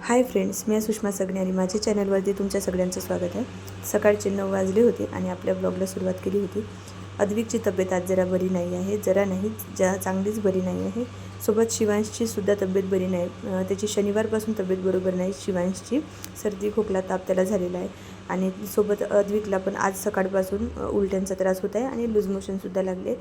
Hi friends मी सुषमा सगणे आणि माझ्या चॅनलवरती तुमच्या सगळ्यांचं स्वागत आहे. सकाळचे नऊ वाजले होते आणि आपल्या ब्लॉगला सुरुवात केली होती. अद्विकची तब्येत आज जरा बरी नाही आहे जरा नाही ज्या चांगलीच बरी नाही आहे. सोबत शिवांशची सुद्धा तब्येत बरी नाही. त्याची शनिवारपासून तब्येत बरोबर नाही शिवांशची. सर्दी खोकला ताप त्याला झालेला आहे. आणि सोबत अद्विकला पण आज सकाळपासून उलट्यांचा त्रास होत आहे आणि लूज मोशनसुद्धा लागले.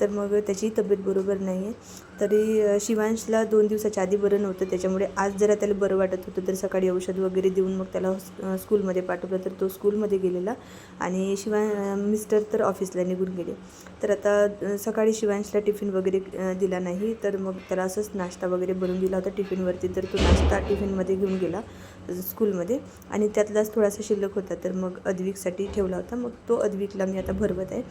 तर मग त्याची तब्येत बरोबर नाही आहे तरी शिवांशला दोन दिवसाच्या आधी बरं नव्हतं. त्याच्यामुळे आज जरा त्याला बरं वाटत होतं. तर सकाळी औषध वगैरे देऊन मग त्याला स्कूलमध्ये पाठवलं. तर तो स्कूलमध्ये गेलेला आणि शिवा मिस्टर तर ऑफिसला निघून गेले. तर आता सकाळी शिवांशला टिफिन वगैरे दिला नाही. तर मग त्याला असंच नाश्ता वगैरे बनवून दिला होता टिफिनवरती. तर तो नाश्ता टिफिनमध्ये घेऊन गेला स्कूलमध्ये. आणि त्यातलाच थोडासा शिल्लक होता. तर मग अद्विकसाठी ठेवला होता. मग तो अद्विकला मी आता भरवत आहे.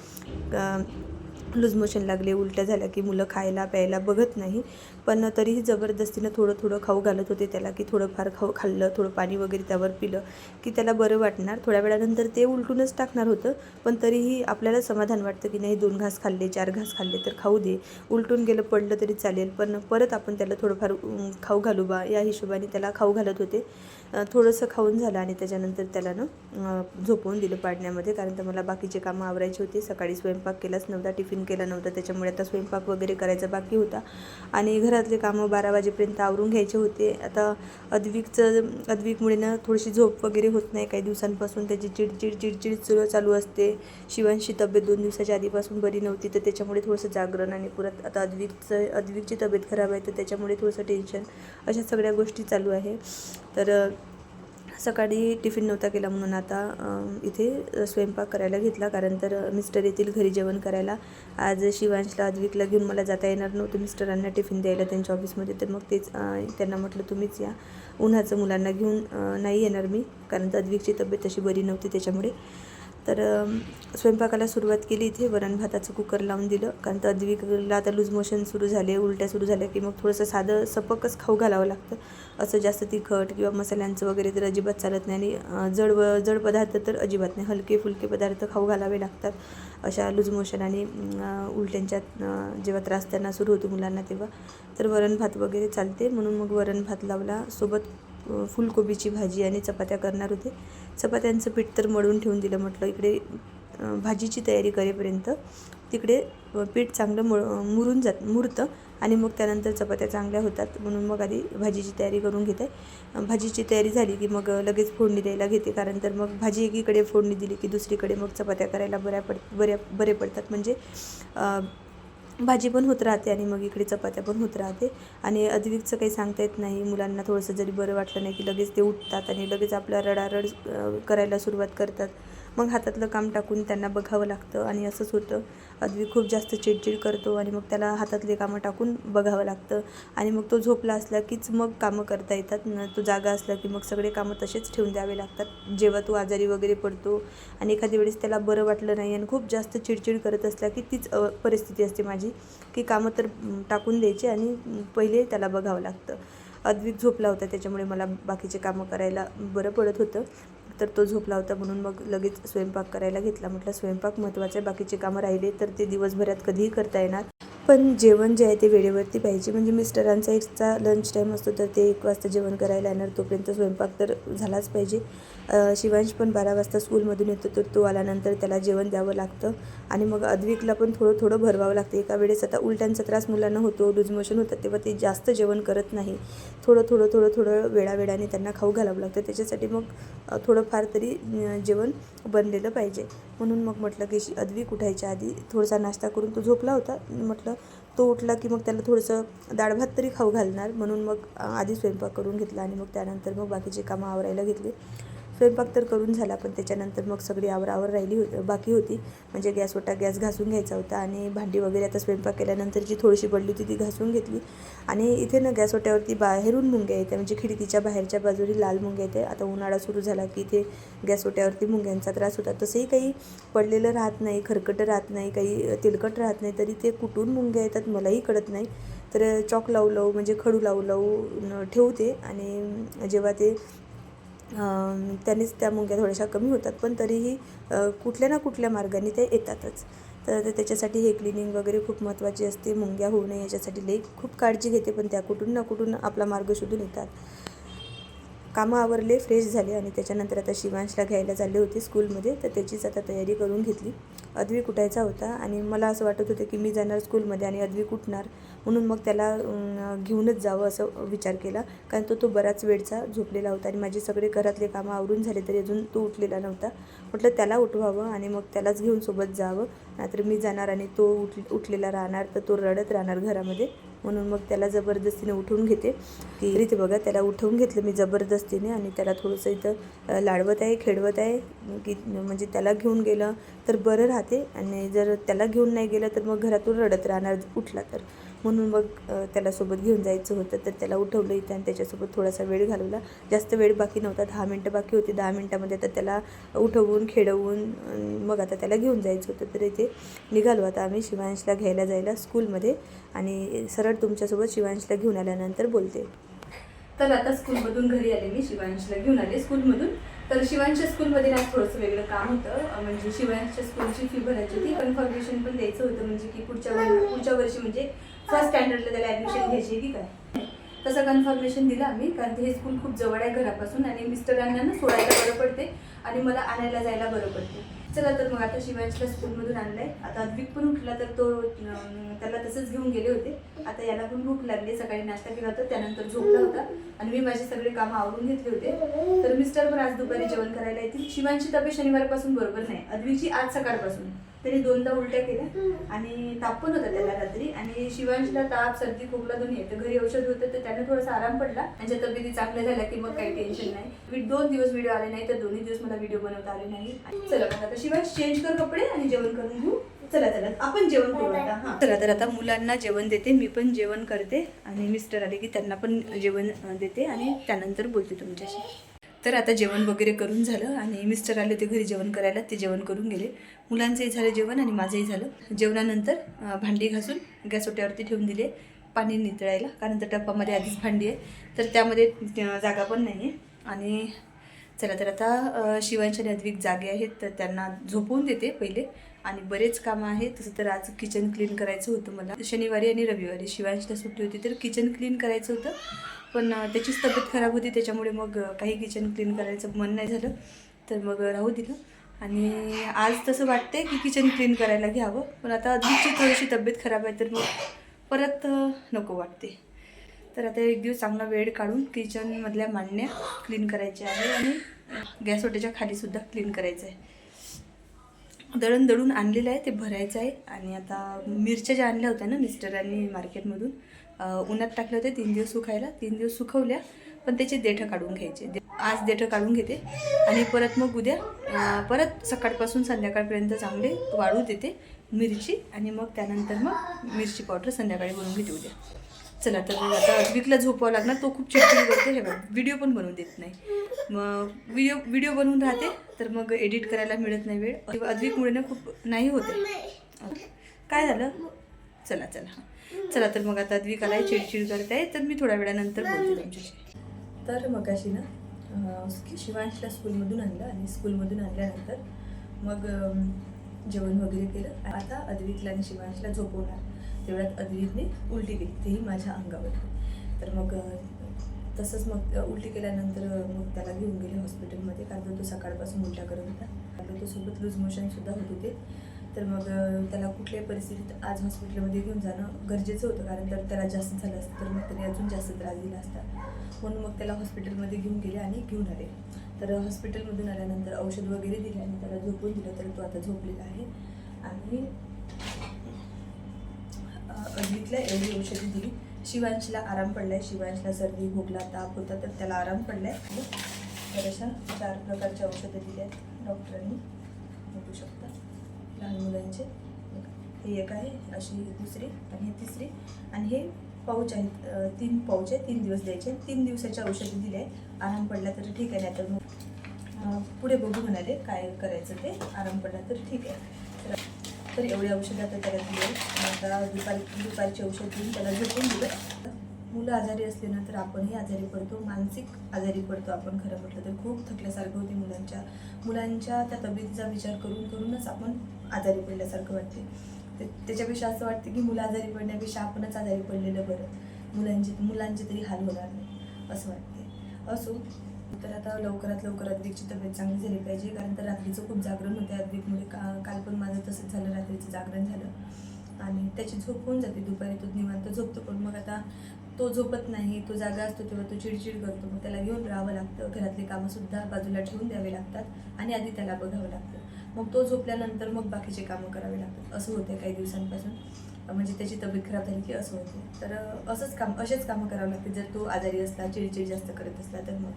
लूज मोशन लागले उलट्या झाल्या की मुलं खायला प्यायला बघत नाही. पण तरीही जबरदस्तीनं थोडं थोडं खाऊ घालत होते त्याला की थोडंफार खाऊ खाल्लं थोडं पाणी वगैरे त्यावर पिलं की त्याला बरं वाटणार. थोड्या वेळानंतर ते उलटूनच टाकणार होतं. पण तरीही आपल्याला समाधान वाटतं की नाही दोन घास खाल्ले चार घास खाल्ले तर खाऊ दे. उलटून गेलं पडलं तरी चालेल. पण परत आपण त्याला थोडंफार खाऊ घालू बा. या हिशोबाने त्याला खाऊ घालत होते. थोडंसं खाऊन झालं आणि त्याच्यानंतर त्याला ना झोपवून दिलं पाडण्यामध्ये. कारण तर मला बाकीचे कामं आवरायचे होते. सकाळी स्वयंपाक केलाच नव्हता. टिफिन केला नव्हता. त्याच्यामुळे आता स्वयंपाक वगैरे करायचा बाकी होता. आणि घरातले कामं बारा वाजेपर्यंत आवरून घ्यायचे होते. आता अद्विकचं अद्विकमुळे ना थोडीशी झोप वगैरे होत नाही. काही दिवसांपासून त्याची चिडचिड चिडचिड सुरू चालू असते. शिवांशी तब्येत दोन दिवसाच्या आधीपासून बरी नव्हती तर त्याच्यामुळे थोडंसं जागरण आणि परत आता अद्विकचं अद्विकची तब्येत खराब आहे तर त्याच्यामुळे थोडंसं टेन्शन अशा सगळ्या गोष्टी चालू आहे. तर सकाळी टिफिन नव्हता केला म्हणून आता इथे स्वयंपाक करायला घेतला. कारण तर मिस्टर येतील घरी जेवण करायला. आज शिवांशला अद्विकला घेऊन मला जाता येणार नव्हतं. मिस्टरांना टिफिन द्यायला त्यांच्या ऑफिसमध्ये तर मग तेच त्यांना म्हटलं तुम्हीच या. उन्हाचं मुलांना घेऊन नाही येणार मी. कारण तर अद्विकची तब्येत तशी बरी नव्हती त्याच्यामुळे. तर स्वयंपाकाला सुरुवात केली इथे. वरण भाताचं कुकर लावून दिलं. कारण तर अद्विकला आता लूज मोशन सुरू झाले उलट्या सुरू झाल्या की मग थोडंसं साधं सपकच खाऊ घालावं लागतं. असं जास्त तिखट किंवा मसाल्यांचं वगैरे तर अजिबात चालत नाही. आणि जड व जड पदार्थ तर अजिबात नाही. हलके फुलके पदार्थ खाऊ घालावे लागतात. अशा लूज मोशन आणि उलट्यांच्या जेव्हा त्रास त्यांना सुरू होतो मुलांना तेव्हा. तर वरण भात वगैरे चालते. म्हणून मग वरण भात लावला. सोबत फुलकोबीची भाजी आणि चपात्या करणार होते. चपात्यांचं पीठ तर मळून ठेवून दिलं म्हटलं इकडे भाजीची तयारी करेपर्यंत तिकडे पीठ चांगलं मळ मुरून जात मुरतं आणि मग त्यानंतर चपात्या चांगल्या होतात म्हणून मग आधी भाजीची तयारी करून घेते. भाजीची तयारी झाली की मग लगेच फोडणी द्यायला घेते कारण तर मग भाजी एकीकडे फोडणी दिली की दुसरीकडे मग चपात्या करायला बऱ्या पड बऱ्या बरे पडतात. म्हणजे भाजी पण होत राहते आणि मग इकडे चपात्या पण होत राहते. आणि अद्विकचं काही सांगता येत नाही. मुलांना थोडंसं जरी बरं वाटलं नाही की लगेच ते उठतात आणि लगेच आपला रडारड करायला सुरुवात करतात. मग हातातलं काम टाकून त्यांना बघावं लागतं आणि असंच होतं. अदवी खूप जास्त चिडचिड करतो आणि मग त्याला हातातले कामं टाकून बघावं लागतं. आणि मग तो झोपला असला कीच मग कामं करता येतात. न तो जागा असला की मग सगळे कामं तसेच ठेवून द्यावे लागतात. जेव्हा तो आजारी वगैरे पडतो आणि एखाद्या वेळेस त्याला बरं वाटलं नाही आणि खूप जास्त चिडचिड करत असला की तीच परिस्थिती असते माझी की कामं तर टाकून द्यायची आणि पहिले त्याला बघावं लागतं. अद्विक झोपला होता त्याच्यामुळे मला बाकीचे कामं करायला बरं पडत होतं. तर तो झोपला होता म्हणून मग लगेच स्वयंपाक करायला घेतला. म्हटलं स्वयंपाक महत्त्वाचा आहे बाकीचे कामं राहिले तर ते दिवसभरात कधीही करता येणार. पण जेवण जे आहे ते वेळेवरती पाहिजे. म्हणजे मिस्टरांचा एकचा लंच टाईम असतो तर ते एक वाजता जेवण करायला येणार. तोपर्यंत स्वयंपाक तर झालाच पाहिजे. शिवांश पण बारा वाजता स्कूलमधून येतो तर तो आल्यानंतर त्याला जेवण द्यावं लागतं. आणि मग अद्विकला पण थोडं थोडं भरवावं लागतं. एका वेळेस आता उलट्यांचा त्रास मुलांना होतो लूज होतं तेव्हा ते जास्त जेवण करत नाही. थोडं थोडं थोडं थोडं वेळावेळाने त्यांना खाऊ घालावं लागतं. त्याच्यासाठी मग थोडंफार तरी जेवण बनलेलं पाहिजे. म्हणून मग म्हटलं की शि- अद्विक उठायच्या आधी थोडासा नाश्ता करून तो झोपला होता. म्हटलं तो उठला की मग त्याला थोडंसं डाळ भात तरी खाऊ घालणार. म्हणून मग आधी स्वयंपाक करून घेतला आणि मग त्यानंतर मग बाकीचे कामं आवरायला घेतली. स्वयंपाक तर करून झाला पण त्याच्यानंतर मग सगळी आवरावर राहिली होती बाकी होती. म्हणजे गॅस ओटा गॅस घासून घ्यायचा होता आणि भांडी वगैरे आता स्वयंपाक केल्यानंतर जी थोडीशी पडली होती ती घासून घेतली. आणि इथे ना गॅस ओट्यावरती बाहेरून मुंग्या येते म्हणजे खिडकीच्या बाहेरच्या बाजूने लाल मुंग्या येते आता उन्हाळा सुरू झाला की इथे गॅस ओट्यावरती मुंग्यांचा त्रास होता. तसंही काही पडलेलं राहत नाही खरकट राहत नाही काही तेलकट राहत नाही तरी ते कुठून मुंग्या येतात मलाही कळत नाही. तर चॉक लावू लावू म्हणजे खडू लावू लावू ठेवते आणि जेव्हा ते त्यानेच त्या मुंग्या थोड्याशा कमी होतात पण तरीही कुठल्या ना कुठल्या मार्गाने ते येतातच. तर ते- त्याच्यासाठी हे क्लिनिंग वगैरे खूप महत्त्वाची असते मुंग्या होऊ नये याच्यासाठी लई खूप काळजी घेते पण त्या कुठून ना कुठून आपला मार्ग शोधून येतात. कामं आवरले फ्रेश झाले आणि त्याच्यानंतर आता शिवांशला घ्यायला चालले होते स्कूलमध्ये. तर त्याचीच आता तयारी करून घेतली. अदवी कुटायचा होता आणि मला असं वाटत होतं की मी जाणार स्कूलमध्ये आणि अदवी कुटणार म्हणून मग त्याला घेऊनच जावं असं विचार केला. कारण तो तो बराच वेळचा झोपलेला होता आणि माझे सगळे घरातले कामं आवरून झाले तरी अजून तो उठलेला नव्हता. म्हटलं त्याला उठवावं आणि मग त्यालाच घेऊन सोबत जावं. नाहीतर मी जाणार आणि तो उठ उठलेला राहणार तर तो रडत राहणार घरामध्ये. म्हणून मग त्याला जबरदस्तीने उठवून घेते. की इथे बघा त्याला उठवून घेतलं मी जबरदस्तीने आणि त्याला थोडंसं इथं लाडवत आहे खेळवत आहे की म्हणजे त्याला घेऊन गेलं तर बरं राहते आणि जर त्याला घेऊन नाही गेलं तर मग घरातून रडत राहणार उठला तर. म्हणून मग त्याला सोबत घेऊन जायचं होतं. तर त्याला उठवलं इथे आणि त्याच्यासोबत थोडासा वेळ घालवला. जास्त वेळ बाकी नव्हता. दहा मिनटं बाकी होती. दहा मिनटामध्ये तर त्याला उठवून खेळवून मग आता त्याला घेऊन जायचं होतं. तर इथे निघालो. आता आम्ही शिवांशला घ्यायला जायला स्कूलमध्ये आणि सरळ तुमच्यासोबत शिवांशला घेऊन आल्यानंतर बोलते. तर आता स्कूलमधून घरी आले मी. शिवांशला घेऊन आले स्कूलमधून. तर शिवांच्या स्कूलमध्ये ना थोडंसं वेगळं काम होतं. म्हणजे शिवांच्या स्कूलची फी भरायची होती कन्फर्मेशन पण द्यायचं होतं. म्हणजे की पुढच्या वर- पुढच्या वर्षी म्हणजे फर्स्ट स्टँडर्डला त्याला ॲडमिशन घ्यायची की काय. तसं कन्फर्मेशन दिलं आम्ही कारण ते हे स्कूल खूप जवळ आहे घरापासून आणि मिस्टरांना ना सोडायला बरं पडते आणि मला आणायला जायला बरं पडते. चला तर मग आता शिवांशला स्कूलमधून आणलाय. आता अद्विक पण उठला तर तो त्याला तसंच घेऊन गेले होते. आता याला पण भूक लागली सकाळी नाश्ता केला होता त्यानंतर झोपला होता. आणि मी माझे सगळे कामं आवरून घेतले होते. तर मिस्टर पण आज दुपारी जेवण करायला येतील. शिवांची तब्येत शनिवारपासून बरोबर नाही. अद्विकची आज सकाळपासून. त्यांनी दोनदा उलट्या केल्या. आणि ताप पण होता त्याला रात्री. आणि शिवांशला ताप सर्दी खोकला दोन्ही तर घरी औषध होतं तर त्याने थोडासा आराम पडला. त्यांच्या तब्येती चांगल्या झाल्या की मग काही टेन्शन नाही. दोन दिवस व्हिडिओ आले नाही तर दोन्ही दिवस मला व्हिडिओ बनवता आले नाही. चला मग आता शिवांश चेंज कर कपडे आणि जेवण करून घेऊ. चला चला. आपण जेवण करू आता. हा. चला तर आता मुलांना जेवण देते. मी पण जेवण करते. आणि मिस्टर आले की त्यांना पण जेवण देते. आणि त्यानंतर बोलते तुमच्याशी. तर आता जेवण वगैरे करून झालं. आणि मिस्टर आले ते घरी जेवण करायला. ते जेवण करून गेले. मुलांचंही झालं जेवण आणि माझंही झालं. जेवणानंतर भांडी घासून गॅस ओट्यावरती ठेवून दिले पाणी नितळायला कारण तर टप्पामध्ये आधीच भांडी आहे. तर त्यामध्ये जागा पण नाही आहे. आणि चला तर आता शिवांश आणि अद्विक जागे आहेत तर त्यांना झोपवून देते पहिले. आणि बरेच कामं आहेत. तसं तर आज किचन क्लीन करायचं होतं मला. शनिवारी आणि रविवारी शिवांशला सुट्टी होती तर किचन क्लीन करायचं होतं. पण त्याचीच तब्येत खराब होती. त्याच्यामुळे मग काही किचन क्लीन करायचं मन नाही झालं. तर मग राहू दिलं. आणि आज तसं वाटते की किचन क्लीन करायला घ्यावं पण आता अधिकची थोडीशी तब्येत खराब आहे तर मग परत नको वाटते. तर आता एक दिवस चांगला वेळ काढून किचनमधल्या मांडण्या क्लीन करायच्या आहे आणि गॅस ओट्याच्या खालीसुद्धा क्लीन करायचं आहे. दळण दळून आणलेलं आहे ते भरायचं आहे आणि आता मिरच्या ज्या आणल्या होत्या ना मिस्टरांनी मार्केटमधून उन्हात टाकल्या होत्या तीन दिवस सुकायला तीन दिवस सुकवल्या. पण त्याचे देठं काढून घ्यायचे. दे- आज देठं काढून घेते. आणि परत मग उद्या परत सकाळपासून संध्याकाळपर्यंत चांगले वाळू देते मिरची आणि मग त्यानंतर मग मिरची पावडर संध्याकाळी बनवून घेते उद्या. चला तर आता विकला झोपावं लागणार. तो खूप चिडचिड करतो. हे बघ व्हिडिओ पण बनवून देत नाही. मग व्हिडिओ व्हिडिओ बनवून राहते तर मग एडिट करायला मिळत नाही वेळ. किंवा अद्विकमुळे ना खूप नाही होते काय झालं? चला चला. हां चला तर मग आता अद्विक चिडचिड करत आहे तर मी थोड्या वेळानंतर बोलते तुमच्याशी. तर मग अशी ना शिवांशला स्कूलमधून आणलं आणि स्कूलमधून आणल्यानंतर मग जेवण वगैरे केलं. आता अद्वितला आणि शिवांशला झोपवणार. तेवढ्यात अद्वितने उलटी केली. तेही माझ्या अंगावर. तर मग तसंच मग उलटी केल्यानंतर मग त्याला घेऊन गेले हॉस्पिटलमध्ये. कारण तो सकाळपासून उलट्या करत होता. कारण तो सोबत लूज मोशनसुद्धा होत होते. तर मग त्याला कुठल्याही परिस्थितीत आज हॉस्पिटलमध्ये घेऊन जाणं गरजेचं होतं. कारण तर त्याला जास्त झालं असतं तर मग त्याने अजून जास्त त्रास दिला असता. म्हणून मग त्याला हॉस्पिटलमध्ये घेऊन गेले आणि घेऊन आले. तर हॉस्पिटलमधून आल्यानंतर औषध वगैरे दिले आणि त्याला झोपून दिलं तर तो आता झोपलेला आहे. आणि अद्विकला एवढी औषधी दिली. शिवांशला आराम पडलाय. शिवांशला सर्दी खोकला ताप होता तर त्याला आराम पडलाय. तर अशा चार प्रकारच्या औषधं दिली आहेत. डॉक्टरांनी. बघू शकता. लहान मुलांचे. हे एक आहे अशी दुसरी आणि हे तिसरी. आणि हे पाऊच आहेत तीन पाऊच आहे तीन दिवस द्यायचे तीन दिवसाच्या औषधी दिले आहे आराम पडला तर ठीक आहे नाही तर मग पुढे बघू म्हणाले काय करायचं ते. आराम पडला तर ठीक आहे. तर एवढी एवढे औषधं आता त्याला दिले आता दुपारी दुपारची औषध देऊन त्याला झोपून दिलं मुलं आजारी असले ना तर आपणही आजारी पडतो. मानसिक आजारी पडतो आपण खरं म्हटलं तर. खूप थकल्यासारखं होते मुलांच्या मुलांच्या त्या तब्येतीचा विचार करून करूनच आपण आजारी पडल्यासारखं वाटते. त्याच्यापेक्षा असं वाटतं की मुलं आजारी पडण्यापेक्षा आपणच आजारी पडलेलं बरं. मुलांचे मुलांचे तरी हाल होणार नाही असं वाटते असो तर आता लवकरात लवकर अद्विकची तब्येत चांगली झाली पाहिजे कारण तर रात्रीचं खूप जागरण होते. अद्विकमुळे का काल पण माझं तसंच झालं रात्रीचं जागरण झालं. आणि त्याची झोप होऊन जाते. दुपारी तो निवांत झोपतो पण मग आता तो झोपत नाही. तो जागा असतो तेव्हा तो चिडचिड करतो. मग त्याला घेऊन राहावं लागतं. घरातली कामंसुद्धा बाजूला ठेवून द्यावे लागतात आणि आधी त्याला बघावं लागतं. मग तो झोपल्यानंतर मग बाकीचे कामं करावे लागतात. असं होते काही दिवसांपासून. म्हणजे त्याची तब्येत खराब झाली की असं होते तर असंच काम असेच कामं करावं लागते जर तो आजारी असला चिडचिड जास्त करत असला तर मग.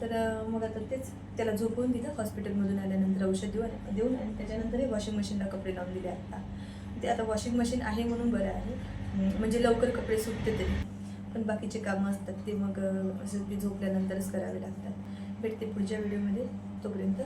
तर मग आता तेच त्याला झोपवून दिलं. हॉस्पिटलमधून आल्यानंतर औषध देऊन देऊन आणि त्याच्यानंतर हे वॉशिंग मशीनला कपडे लावून दिले आता. ते आता वॉशिंग मशीन आहे म्हणून बरं आहे. म्हणजे लवकर कपडे सुटते तरी. पण बाकीचे कामं असतात ते मग असं ते झोपल्यानंतरच करावे लागतात. भेटते पुढच्या व्हिडिओमध्ये. तोपर्यंत